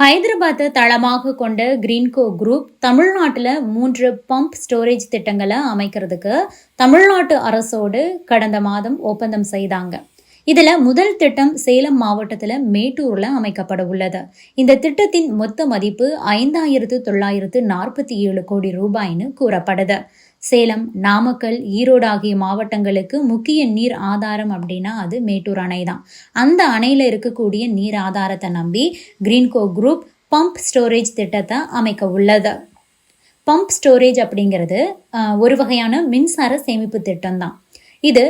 ஹைதராபாத்தை தளமாக கொண்ட கிரீன்கோ குரூப் தமிழ்நாட்டில் மூன்று பம்ப் ஸ்டோரேஜ் திட்டங்களை அமைக்கிறதுக்கு தமிழ்நாட்டு அரசோடு கடந்த மாதம் ஒப்பந்தம் செய்தாங்க. இதுல முதல் திட்டம் சேலம் மாவட்டத்துல மேட்டூர்ல அமைக்கப்பட உள்ளது. இந்த திட்டத்தின் மொத்த மதிப்பு ஐந்தாயிரத்து தொள்ளாயிரத்து நாற்பத்தி ஏழு கோடி ரூபாய்னு கூறப்படுது. சேலம் நாமக்கல் ஈரோடு ஆகிய மாவட்டங்களுக்கு முக்கிய நீர் ஆதாரம் அப்படின்னா அது மேட்டூர் அணை தான். அந்த அணையில் இருக்கக்கூடிய நீர் ஆதாரத்தை நம்பி கிரீன்கோ குரூப் பம்ப் ஸ்டோரேஜ் திட்டத்தை அமைக்க உள்ளது. பம்ப் ஸ்டோரேஜ் அப்படிங்கிறது ஒரு வகையான மின்சார சேமிப்பு திட்டம் தான். இது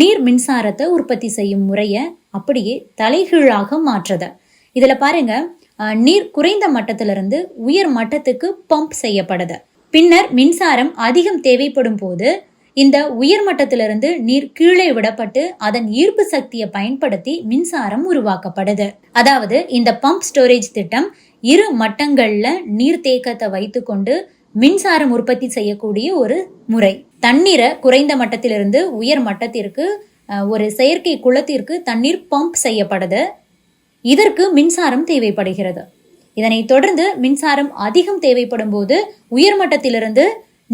நீர் மின்சாரத்தை உற்பத்தி செய்யும் முறையை அப்படியே தலைகீழாக மாற்றுது. இதில் பாருங்க நீர் குறைந்த மட்டத்திலிருந்து உயர் மட்டத்துக்கு பம்ப் செய்யப்படுது. பின்னர் மின்சாரம் அதிகம் தேவைப்படும் போது இந்த உயர் மட்டத்திலிருந்து நீர் கீழே விடப்பட்டு அதன் ஈர்ப்பு சக்தியை பயன்படுத்தி மின்சாரம் உருவாக்கப்படுது அதாவது இந்த பம்ப் ஸ்டோரேஜ் திட்டம் இரு மட்டங்கள்ல நீர் தேக்கத்தை வைத்துக்கொண்டு மின்சாரம் உற்பத்தி செய்யக்கூடிய ஒரு முறை. தண்ணீரை குறைந்த மட்டத்திலிருந்து உயர் மட்டத்திற்கு ஒரு செயற்கை குளத்திற்கு தண்ணீர் பம்ப் செய்யப்படுது. இதற்கு மின்சாரம் தேவைப்படுகிறது. இதனைத் தொடர்ந்து மின்சாரம் அதிகம் தேவைப்படும் போது உயர்மட்டத்திலிருந்து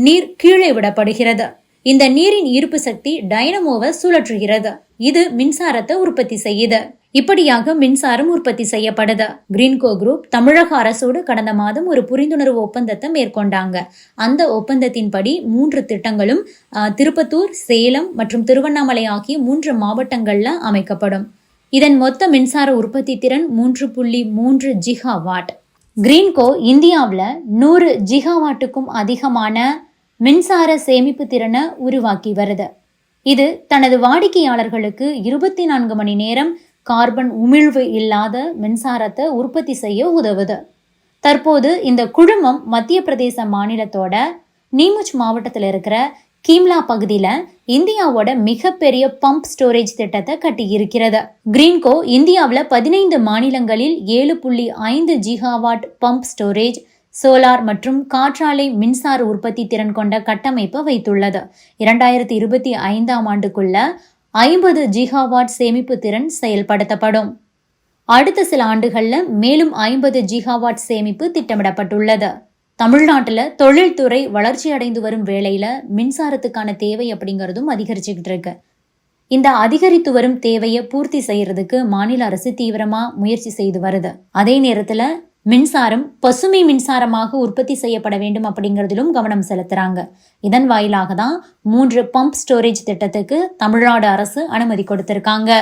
நீர் கீழே விடப்படுகிறது. இந்த நீரின் ஈர்ப்பு சக்தி டைனமோவை சுழற்றுகிறது. இது மின்சாரத்தை உற்பத்தி செய்யுது. இப்படியாக மின்சாரம் உற்பத்தி செய்யப்படுது. கிரீன்கோ குரூப் தமிழக அரசோடு கடந்த மாதம் ஒரு புரிந்துணர்வு ஒப்பந்தத்தை மேற்கொண்டாங்க. அந்த ஒப்பந்தத்தின்படி மூன்று திட்டங்களும் திருப்பத்தூர் சேலம் மற்றும் திருவண்ணாமலை ஆகிய மூன்று மாவட்டங்கள்ல அமைக்கப்படும். இதன் மொத்த மின்சார உற்பத்தி திறன் மூன்று புள்ளி மூன்று ஜிகாவாட் கிரீன்கோ இந்தியாவில் நூறு ஜிகாவாட்டுக்கும் அதிகமான மின்சார சேமிப்பு திறனை உருவாக்கி வருது. இது தனது வாடிக்கையாளர்களுக்கு இருபத்தி நான்கு மணி நேரம் கார்பன் உமிழ்வு இல்லாத மின்சாரத்தை உற்பத்தி செய்ய உதவுது. தற்போது இந்த குழுமம் மத்திய பிரதேச மாநிலத்தோட நீமுச் மாவட்டத்தில் இருக்கிற கீம்லா பகுதியில் இந்தியாவோட மிகப்பெரிய பம்ப் ஸ்டோரேஜ் திட்டத்தை கட்டியிருக்கிறது. கிரீன்கோ இந்தியாவில் பதினைந்து மாநிலங்களில் ஏழு புள்ளி ஐந்து ஜிகாவாட் பம்ப் ஸ்டோரேஜ் சோலார் மற்றும் காற்றாலை மின்சார உற்பத்தி திறன் கொண்ட கட்டமைப்பை வைத்துள்ளது. இரண்டாயிரத்தி இருபத்தி ஐந்தாம் ஆண்டுக்குள்ள ஐம்பது ஜிகாவாட் சேமிப்பு திறன் செயல்படுத்தப்படும். அடுத்த சில ஆண்டுகளில் மேலும் ஐம்பது ஜிகாவாட் சேமிப்பு திட்டமிடப்பட்டுள்ளது. தமிழ்நாட்டில் தொழில்துறை வளர்ச்சி அடைந்து வரும் வேளையில் மின்சாரத்துக்கான தேவை அப்படிங்கிறதும் அதிகரிச்சுக்கிட்டு இருக்கு. இந்த அதிகரித்து வரும் தேவையை பூர்த்தி செய்யறதுக்கு மாநில அரசு தீவிரமாக முயற்சி செய்து வருது. அதே நேரத்தில் மின்சாரம் பசுமை மின்சாரமாக உற்பத்தி செய்யப்பட வேண்டும் அப்படிங்கிறதிலும் கவனம் செலுத்துறாங்க. இதன் வாயிலாக தான் மூன்று பம்ப் ஸ்டோரேஜ் திட்டத்துக்கு தமிழ்நாடு அரசு அனுமதி கொடுத்திருக்காங்க.